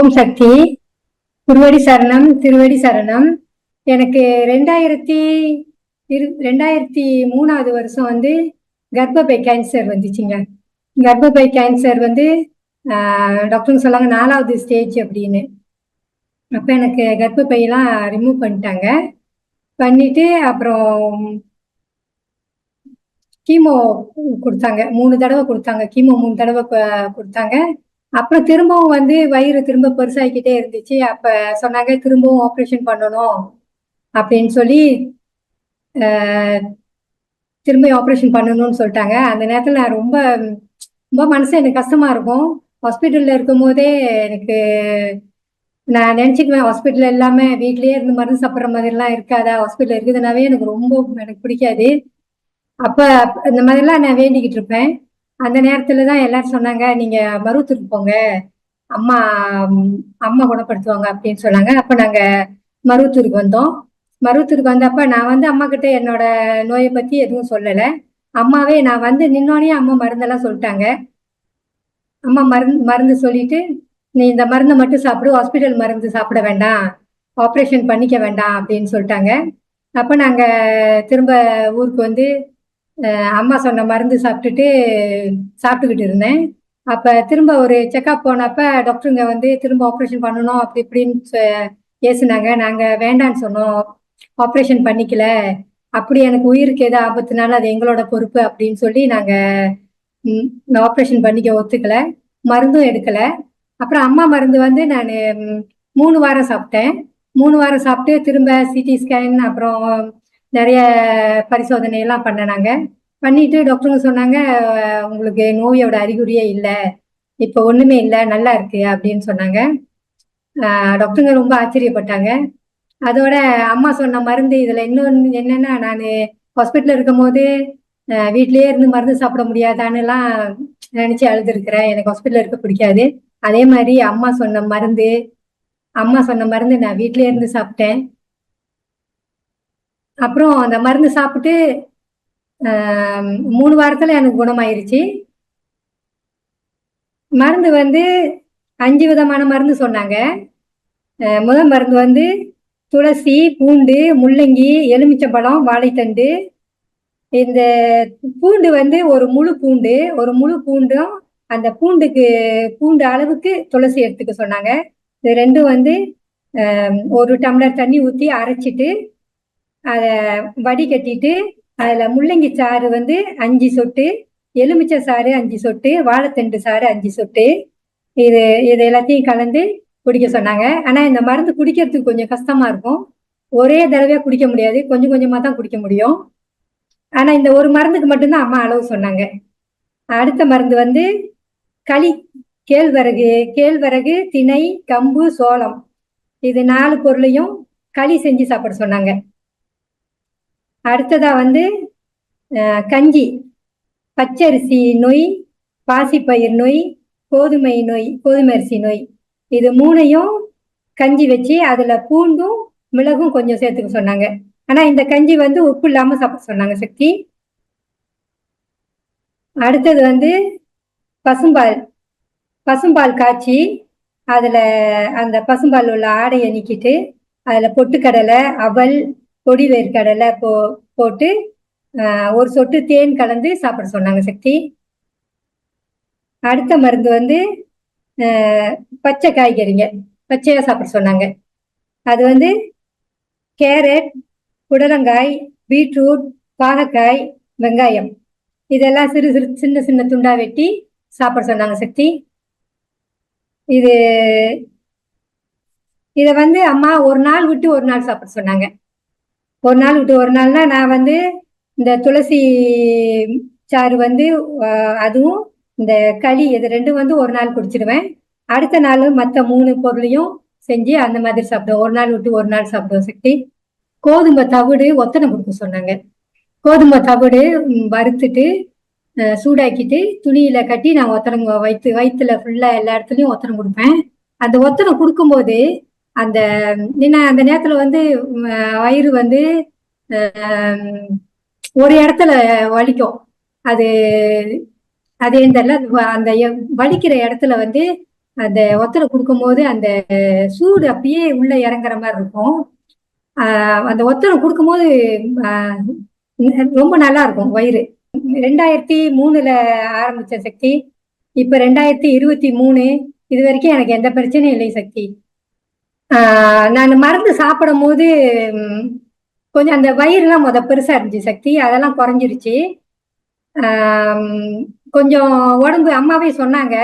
ஓம் சக்தி. திருவடி சரணம் திருவடி சரணம். எனக்கு ரெண்டாயிரத்தி இரு ரெண்டாயிரத்தி மூணாவது வருஷம் வந்து கர்ப்பப்பை கேன்சர் வந்துச்சுங்க. கர்ப்பப்பை கேன்சர் வந்து டாக்டருங்க சொல்லாங்க நாலாவது ஸ்டேஜ் அப்படின்னு. அப்போ எனக்கு கர்ப்பப்பையெல்லாம் ரிமூவ் பண்ணிட்டாங்க. பண்ணிட்டு அப்புறம் கீமோ கொடுத்தாங்க. மூணு தடவை கொடுத்தாங்க. கீமோ மூணு தடவை கொடுத்தாங்க. அப்புறம் திரும்பவும் வந்து வயிறு திரும்ப பெருசாகிக்கிட்டே இருந்துச்சு. அப்ப சொன்னாங்க திரும்பவும் ஆப்ரேஷன் பண்ணணும் அப்படின்னு சொல்லி திரும்ப ஆப்ரேஷன் பண்ணணும்னு சொல்லிட்டாங்க. அந்த நேரத்தில் நான் ரொம்ப ரொம்ப மனசு எனக்கு கஷ்டமா இருக்கும். ஹாஸ்பிட்டலில் இருக்கும் போதே எனக்கு நான் நினச்சிக்குவேன் ஹாஸ்பிட்டல் எல்லாமே வீட்லயே இருந்து மருந்து சாப்பிட்ற மாதிரிலாம் இருக்காதா? ஹாஸ்பிட்டல் இருக்குதுனாவே எனக்கு ரொம்ப எனக்கு பிடிக்காது. அப்போ இந்த மாதிரிலாம் நான் வேண்டிக்கிட்டு இருப்பேன். அந்த நேரத்துல தான் எல்லாரும் சொன்னாங்க நீங்க மருவத்தூருக்கு போங்க. அம்மா அம்மா குணப்படுத்துவாங்க அப்படின்னு சொன்னாங்க. அப்ப நாங்க மருவத்தூருக்கு வந்தோம். மருவத்தூருக்கு வந்தப்ப நான் வந்து அம்மா கிட்ட என்னோட நோயை பத்தி எதுவும் சொல்லல. அம்மாவே நான் வந்து நின்னோடனே அம்மா மருந்தெல்லாம் சொல்லிட்டாங்க. அம்மா மருந்து மருந்து சொல்லிட்டு நீ இந்த மருந்தை மட்டும் சாப்பிடு ஹாஸ்பிட்டல் மருந்து சாப்பிட வேண்டாம். ஆப்ரேஷன் பண்ணிக்க வேண்டாம் அப்படின்னு சொல்லிட்டாங்க. அப்ப நாங்க திரும்ப ஊருக்கு வந்து அம்மா சொன்ன மருந்து சாப்பிட்டுட்டு சாப்பிட்டுக்கிட்டு இருந்தேன். அப்போ திரும்ப ஒரு செக்அப் போனப்ப டாக்டருங்க வந்து திரும்ப ஆப்ரேஷன் பண்ணணும் அப்படி இப்படின்னு சொ- ஏசுனாங்க வேண்டான்னு சொன்னோம். ஆப்ரேஷன் பண்ணிக்கல. அப்படி எனக்கு உயிருக்கு ஏதோ ஆபத்துனால அது எங்களோட பொறுப்பு அப்படின்னு சொல்லி நாங்கள் ஆப்ரேஷன் பண்ணிக்க ஒத்துக்கல. மருந்தும் எடுக்கலை. அப்புறம் அம்மா மருந்து வந்து நான் மூணு வாரம் சாப்பிட்டேன். மூணு வாரம் சாப்பிட்டு திரும்ப சிடி ஸ்கேன் அப்புறம் நிறைய பரிசோதனை எல்லாம் பண்ணனாங்க. பண்ணிட்டு டாக்டருங்க சொன்னாங்க உங்களுக்கு நோயோட அறிகுறியே இல்லை. இப்போ ஒண்ணுமே இல்லை. நல்லா இருக்கு. அப்படின்னு சொன்னாங்க. டாக்டருங்க ரொம்ப ஆச்சரியப்பட்டாங்க. அதோட அம்மா சொன்ன மருந்து இதுல இன்னொன்று என்னன்னா நான் ஹாஸ்பிட்டல் இருக்கும் போது வீட்லயே இருந்து மருந்து சாப்பிட முடியாதான்னுலாம் நினச்சி நினைச்சு அழுதுருக்கிறேன். எனக்கு ஹாஸ்பிட்டல் இருக்க பிடிக்காது. அதே மாதிரி அம்மா சொன்ன மருந்து அம்மா சொன்ன மருந்து நான் வீட்லயே இருந்து சாப்பிட்டேன். அப்புறம் அந்த மருந்து சாப்பிட்டு மூணு வாரத்தில் எனக்கு குணமாயிருச்சு. மருந்து வந்து அஞ்சு விதமான மருந்து சொன்னாங்க. முதல் மருந்து வந்து துளசி பூண்டு முள்ளங்கி எலுமிச்சம்பழம் வாழைத்தண்டு. இந்த பூண்டு வந்து ஒரு முழு பூண்டு ஒரு முழு பூண்டும் அந்த பூண்டுக்கு பூண்டு அளவுக்கு துளசி எடுத்துக்க சொன்னாங்க. இது ரெண்டும் வந்து ஒரு டம்ளர் தண்ணி ஊற்றி அரைச்சிட்டு அதை வடிகட்டிட்டு அதில் முள்ளங்கி சாறு வந்து அஞ்சு சொட்டு எலுமிச்சை சாறு அஞ்சு சொட்டு வாழைத்தண்டு சாறு அஞ்சு சொட்டு. இது இது எல்லாத்தையும் கலந்து குடிக்க சொன்னாங்க. ஆனால் இந்த மருந்து குடிக்கிறதுக்கு கொஞ்சம் கஷ்டமா இருக்கும். ஒரே தடவையாக குடிக்க முடியாது. கொஞ்சம் கொஞ்சமாக தான் குடிக்க முடியும். ஆனால் இந்த ஒரு மருந்துக்கு மட்டும்தான் அம்மா அளவு சொன்னாங்க. அடுத்த மருந்து வந்து களி கேழ்வரகு கேழ்வரகு திணை கம்பு சோளம். இது நாலு பொருளையும் களி செஞ்சு சாப்பிட சொன்னாங்க. அடுத்ததா வந்து கஞ்சி. பச்சரிசி நொய் பாசிப்பயிர் நொய் கோதுமை நொய் கோதுமை அரிசி நொய். இது மூணையும் கஞ்சி வச்சு அதுல பூண்டும் மிளகும் கொஞ்சம் சேர்த்துக்க சொன்னாங்க. ஆனா இந்த கஞ்சி வந்து உப்பு இல்லாம சாப்பிட சொன்னாங்க சக்தி. அடுத்தது வந்து பசும்பால். பசும்பால் காய்ச்சி அதுல அந்த பசும்பால் உள்ள ஆடையை நீக்கிட்டு அதுல பொட்டுக்கடலை அவல் பொடி வேர்க்கடலை போ போட்டு ஒரு சொட்டு தேன் கலந்து சாப்பிட சொன்னாங்க சக்தி. அடுத்த மருந்து வந்து ஆஹ், பச்சை காய்கறிங்க. பச்சையாக சாப்பிட சொன்னாங்க. அது வந்து கேரட் புடலங்காய் பீட்ரூட் பாகக்காய் வெங்காயம். இதெல்லாம் சிறு சிறு சின்ன சின்ன துண்டா வெட்டி சாப்பிட சொன்னாங்க சக்தி. இது இதை வந்து அம்மா ஒரு நாள் விட்டு ஒரு நாள் சாப்பிட சொன்னாங்க. ஒரு நாள் விட்டு ஒரு நாள்னா நான் வந்து இந்த துளசி சாறு வந்து அதுவும் இந்த களி இது ரெண்டும் வந்து ஒரு நாள் குடிச்சிடுவேன். அடுத்த நாள் மற்ற மூணு பொருளையும் செஞ்சு அந்த மாதிரி சாப்பிடுவோம் ஒரு நாள் விட்டு ஒரு நாள் சாப்பிடுவோம் சக்தி. கோதுமை தவிடு ஒத்தனை கொடுக்க சொன்னாங்க. கோதுமை தவிடு வறுத்துட்டு சூடாக்கிட்டு துணியில கட்டி நான் ஒத்தனை வயிற்று வயிற்றுல ஃபுல்லா எல்லா இடத்துலயும் ஒத்தனை கொடுப்பேன். அந்த ஒத்தனை கொடுக்கும்போது அந்த என்ன அந்த நேரத்துல வந்து வயிறு வந்து ஒரு இடத்துல வலிக்கும். அது அது தெரியல அந்த வலிக்கிற இடத்துல வந்து அந்த ஒத்தனை கொடுக்கும்போது அந்த சூடு அப்படியே உள்ள இறங்குற மாதிரி இருக்கும். ஆஹ் அந்த ஒத்தனை கொடுக்கும்போது ஆஹ் ரொம்ப நல்லா இருக்கும் வயிறு. ரெண்டாயிரத்தி மூணுல ஆரம்பிச்ச சக்தி இப்ப ரெண்டாயிரத்தி இருபத்தி மூணு இது வரைக்கும் எனக்கு எந்த பிரச்சனையும் இல்லை சக்தி. நான் மருந்து சாப்பிடும் போது கொஞ்சம் அந்த வயிறுலாம் முத பெருசா இருந்துச்சு சக்தி. அதெல்லாம் குறைஞ்சிருச்சு. கொஞ்சம் உடம்பு அம்மாவே சொன்னாங்க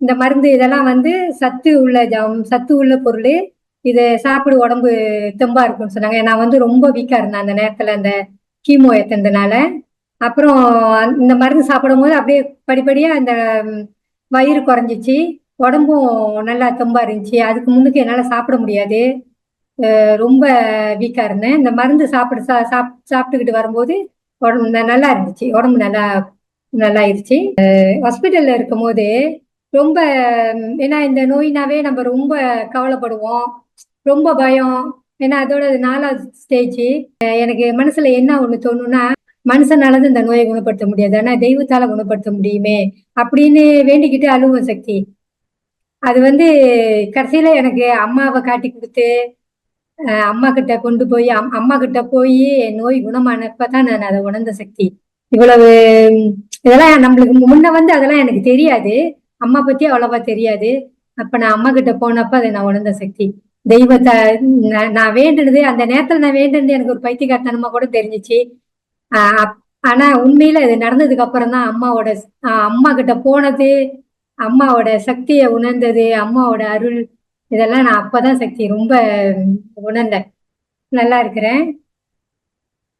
இந்த மருந்து இதெல்லாம் வந்து சத்து உள்ள ஜம் சத்து உள்ள பொருள். இதை சாப்பிடு உடம்பு தெம்பா இருக்கும்னு சொன்னாங்க. நான் வந்து ரொம்ப வீக்கா இருந்தேன் அந்த நேரத்துல அந்த கீமோ ஏத்தனதுனால அப்புறம் இந்த மருந்து சாப்பிடும் போது அப்படியே படிப்படியா அந்த வயிறு குறைஞ்சிச்சு. உடம்பும் நல்லா தெம்பா இருந்துச்சு. அதுக்கு முன்னுக்கு என்னால் சாப்பிட முடியாது. ரொம்ப வீக்கா இருந்தேன். இந்த மருந்து சாப்பிட சா சாப் சாப்பிட்டுக்கிட்டு வரும்போது உடம்பு நல்லா இருந்துச்சு. உடம்பு நல்லா நல்லா ஆயிடுச்சு. ஹாஸ்பிட்டல்ல இருக்கும்போது ரொம்ப ஏன்னா இந்த நோயினாவே நம்ம ரொம்ப கவலைப்படுவோம். ரொம்ப பயம். ஏன்னா அதோட நாலாவது ஸ்டேஜ் எனக்கு மனசுல என்ன ஒண்ணு தோணும்னா மனுஷனாலது இந்த நோயை குணப்படுத்த முடியாது. ஆனா தெய்வத்தால குணப்படுத்த முடியுமே அப்படின்னு வேண்டிக்கிட்டு அழுவும் சக்தி. அது வந்து கடைசியில எனக்கு அம்மாவை காட்டி கொடுத்து அஹ் அம்மா கிட்ட கொண்டு போய் அம்மா கிட்ட போய் என் நோய் குணமானப்பதான் நான் அதை உணர்ந்த சக்தி. இவ்வளவு இதெல்லாம் நம்மளுக்கு முன்ன வந்து அதெல்லாம் எனக்கு தெரியாது. அம்மா பத்தி அவ்வளவா தெரியாது. அப்ப நான் அம்மா கிட்ட போனப்ப அதை நான் உணர்ந்த சக்தி. தெய்வத்தை நான் வேண்டுனது அந்த நேரத்துல நான் வேண்டுனது எனக்கு ஒரு பைத்தியக்காரத்தனமா கூட தெரிஞ்சுச்சு. அப்- ஆனா உண்மையில இது நடந்ததுக்கு அப்புறம் தான் அம்மாவோட அம்மா கிட்ட போனது அம்மாவோட சக்தியை உணர்ந்தது அம்மாவோட அருள் இதெல்லாம் நான் அப்பதான் சக்தி ரொம்ப உணர்ந்தேன். நல்லா இருக்கிறேன்.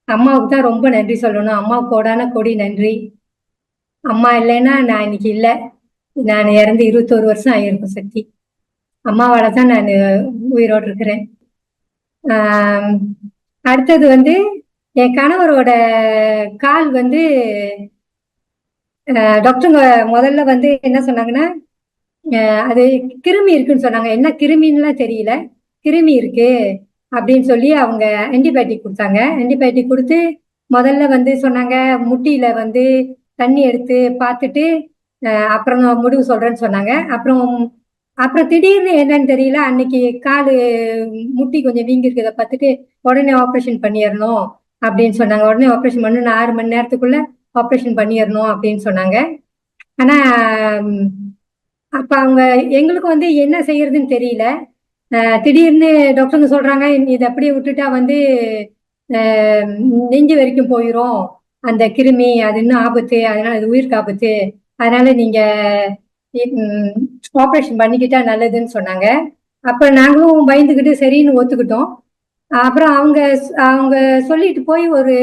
அம்மாவுக்கு தான் ரொம்ப நன்றி சொல்லணும். அம்மாவுக்கு கோடான கோடி நன்றி. அம்மா இல்லைன்னா நான் இன்னைக்கு இல்லை. நான் இறந்து இருபத்தோரு வருஷம் ஆகியிருக்கும் சக்தி. அம்மாவால தான் நான் உயிரோடு இருக்கிறேன். அடுத்தது வந்து என் கணவரோட கால் வந்து டாக்டருங்க முதல்ல வந்து என்ன சொன்னாங்கன்னா அஹ், அது கிருமி இருக்குன்னு சொன்னாங்க. என்ன கிருமின்லாம் தெரியல. கிருமி இருக்கு அப்படின்னு சொல்லி அவங்க ஆன்டிபயோட்டிக் கொடுத்தாங்க. ஆன்டிபயோட்டிக் கொடுத்து முதல்ல வந்து சொன்னாங்க முட்டியில வந்து தண்ணி எடுத்து பார்த்துட்டு அஹ், அப்புறம் நான் முடிவு சொல்றேன்னு சொன்னாங்க. அப்புறம் அப்புறம் திடீர்னு என்னன்னு தெரியல. அன்னைக்கு காலு முட்டி கொஞ்சம் வீங்கி இருக்கிறத பார்த்துட்டு உடனே ஆப்ரேஷன் பண்ணிடணும் அப்படின்னு சொன்னாங்க. உடனே ஆப்ரேஷன் பண்ணணும் ஆறு மணி நேரத்துக்குள்ள ஆப்ரேஷன் பண்ணிடணும் அப்படின்னு சொன்னாங்க. ஆனா அப்ப அவங்க எங்களுக்கு வந்து என்ன செய்யறதுன்னு தெரியல. திடீர்னு டாக்டருங்க சொல்றாங்க இதை அப்படியே விட்டுட்டா வந்து நெஞ்சு வரைக்கும் போயிடும் அந்த கிருமி அது இன்னும் ஆபத்து அதனால அது உயிருக்கு ஆபத்து. அதனால நீங்க ஆப்ரேஷன் பண்ணிக்கிட்டா நல்லதுன்னு சொன்னாங்க. அப்ப நாங்களும் பயந்துக்கிட்டு சரின்னு ஒத்துக்கிட்டோம். அப்புறம் அவங்க அவங்க சொல்லிட்டு போய் ஒரு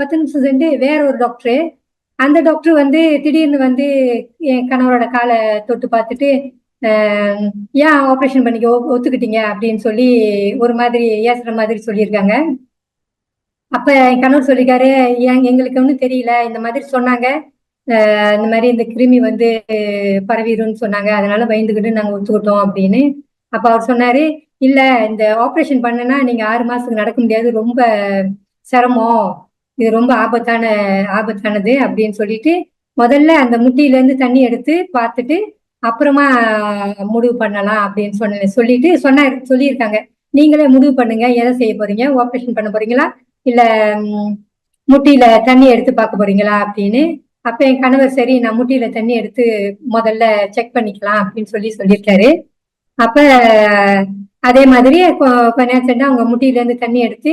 பத்து நிமிஷம் சென்று வேற ஒரு டாக்டரு அந்த டாக்டர் வந்து திடீர்னு வந்து என் கணவரோட காலை தொட்டு பார்த்துட்டு ஆஹ், ஏன் ஆப்ரேஷன் பண்ணிக்க ஒ- ஒத்துக்கிட்டீங்க? அப்படின்னு சொல்லி ஒரு மாதிரி ஏசுற மாதிரி சொல்லியிருக்காங்க. அப்ப என் கணவர் சொல்லிருக்காரு ஏன் எங்களுக்கு ஒன்றும் தெரியல. இந்த மாதிரி சொன்னாங்க. இந்த மாதிரி இந்த கிருமி வந்து பரவிடும்னு சொன்னாங்க. அதனால பயந்துக்கிட்டு நாங்க ஒத்துக்கிட்டோம் அப்படின்னு. அப்ப அவர் சொன்னாரு இல்ல இந்த ஆப்ரேஷன் பண்ணுனா நீங்க ஆறு மாசத்துக்கு நடக்க முடியாது. ரொம்ப சிரமம். இது ரொம்ப ஆபத்தான ஆபத்தானது அப்படின்னு சொல்லிட்டு முதல்ல அந்த முட்டியில இருந்து தண்ணி எடுத்து பார்த்துட்டு அப்புறமா முடிவு பண்ணலாம் அப்படின்னு சொன்ன சொல்லிட்டு சொன்னார் சொல்லியிருக்காங்க. நீங்களே முடிவு பண்ணுங்க. எதை செய்ய போறீங்க? ஆப்ரேஷன் பண்ண போறீங்களா? இல்ல முட்டியில தண்ணி எடுத்து பார்க்க போறீங்களா அப்படின்னு. அப்ப என் கணவர் சரி நான் முட்டியில தண்ணி எடுத்து முதல்ல செக் பண்ணிக்கலாம் அப்படின்னு சொல்லி சொல்லியிருக்காரு. அப்ப அதே மாதிரி கொஞ்ச நேரம் சென்று அவங்க முட்டியில இருந்து தண்ணி எடுத்து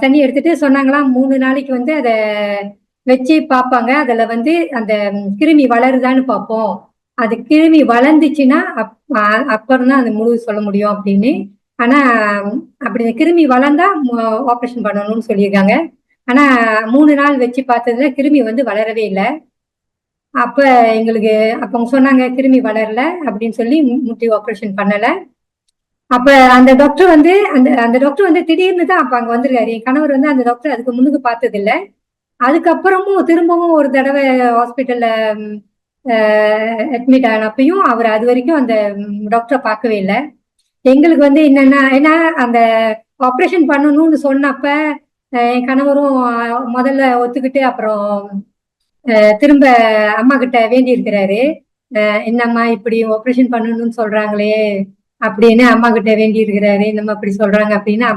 தண்ணி எடுத்துட்டு சொன்னாங்களாம் மூணு நாளைக்கு வந்து அதை வச்சு பார்ப்பாங்க. அதுல வந்து அந்த கிருமி வளருதான்னு பார்ப்போம். அது கிருமி வளர்ந்துச்சுன்னா அப் அ- அப்புறம் தான் அது முழு சொல்ல முடியும் அப்படின்னு. ஆனா அப்படி கிருமி வளர்ந்தா ஆப்ரேஷன் பண்ணணும்னு சொல்லியிருக்காங்க. ஆனா மூணு நாள் வச்சு பார்த்ததுல கிருமி வந்து வளரவே இல்லை. அப்ப எங்களுக்கு அப்ப அவங்க சொன்னாங்க கிருமி வளரல அப்படின்னு சொல்லி முட்டி ஆப்ரேஷன் பண்ணல. அப்ப அந்த டாக்டர் வந்து அந்த அந்த டாக்டர் வந்து திடீர்னு தான் அப்ப அங்க வந்திருக்காரு. என் கணவர் வந்து அந்த டாக்டர் அதுக்கு முன்னுக்கு பார்த்தது இல்ல அதுக்கப்புறமும் திரும்பவும் ஒரு தடவை ஹாஸ்பிட்டல்ல அட்மிட் ஆனப்பையும் அவர் அது வரைக்கும் அந்த டாக்டரை பார்க்கவே இல்லை. எங்களுக்கு வந்து என்னன்னா ஏன்னா அந்த ஆப்ரேஷன் பண்ணணும்னு சொன்னப்ப என் கணவரும் முதல்ல ஒத்துக்கிட்டு அப்புறம் திரும்ப அம்மா கிட்ட வேண்டி இருக்கிறாரு என்னம்மா இப்படி ஆப்ரேஷன் பண்ணணும்னு சொல்றாங்களே அப்படின்னு அம்மா கிட்ட வேண்டி இருக்கிறாரு நம்ம அப்படி சொல்றாங்க அப்படின்னு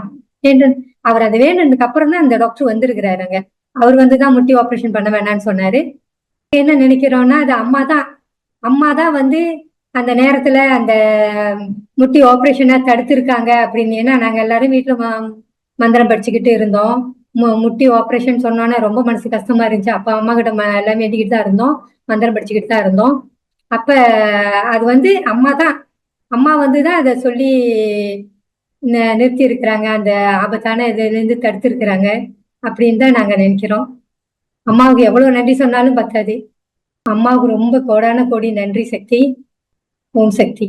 வேண்டும் அவர் அது வேணுனதுக்கு அப்புறம் தான் அந்த டாக்டர் வந்திருக்கிறாருங்க. அவர் வந்து தான் முட்டி ஆபரேஷன் பண்ண வேணாம்னு சொன்னாரு. என்ன நினைக்கிறோம்னா அது அம்மா தான் அம்மா தான் வந்து அந்த நேரத்துல அந்த முட்டி ஆப்ரேஷனை தடுத்திருக்காங்க அப்படின்னு. ஏன்னா நாங்க எல்லாரும் வீட்டுல மந்திரம் படிச்சுக்கிட்டு இருந்தோம். மு- முட்டி ஆப்ரேஷன் சொன்னோன்னே ரொம்ப மனசு கஷ்டமா இருந்துச்சு. அப்பா அம்மா கிட்ட எல்லாம் வேண்டிக்கிட்டு தான் இருந்தோம். மந்திரம் படிச்சுக்கிட்டு தான் இருந்தோம். அப்ப அது வந்து அம்மா தான் அம்மா வந்து தான் அதை சொல்லி நிறுத்தி இருக்கிறாங்க அந்த ஆபத்தான இதுலேருந்து தடுத்திருக்கிறாங்க அப்படின்னு தான் நாங்கள் நினைக்கிறோம். அம்மாவுக்கு எவ்வளோ நன்றி சொன்னாலும் பத்தாது. அம்மாவுக்கு ரொம்ப கோடான கோடி நன்றி சக்தி. ஓம் சக்தி.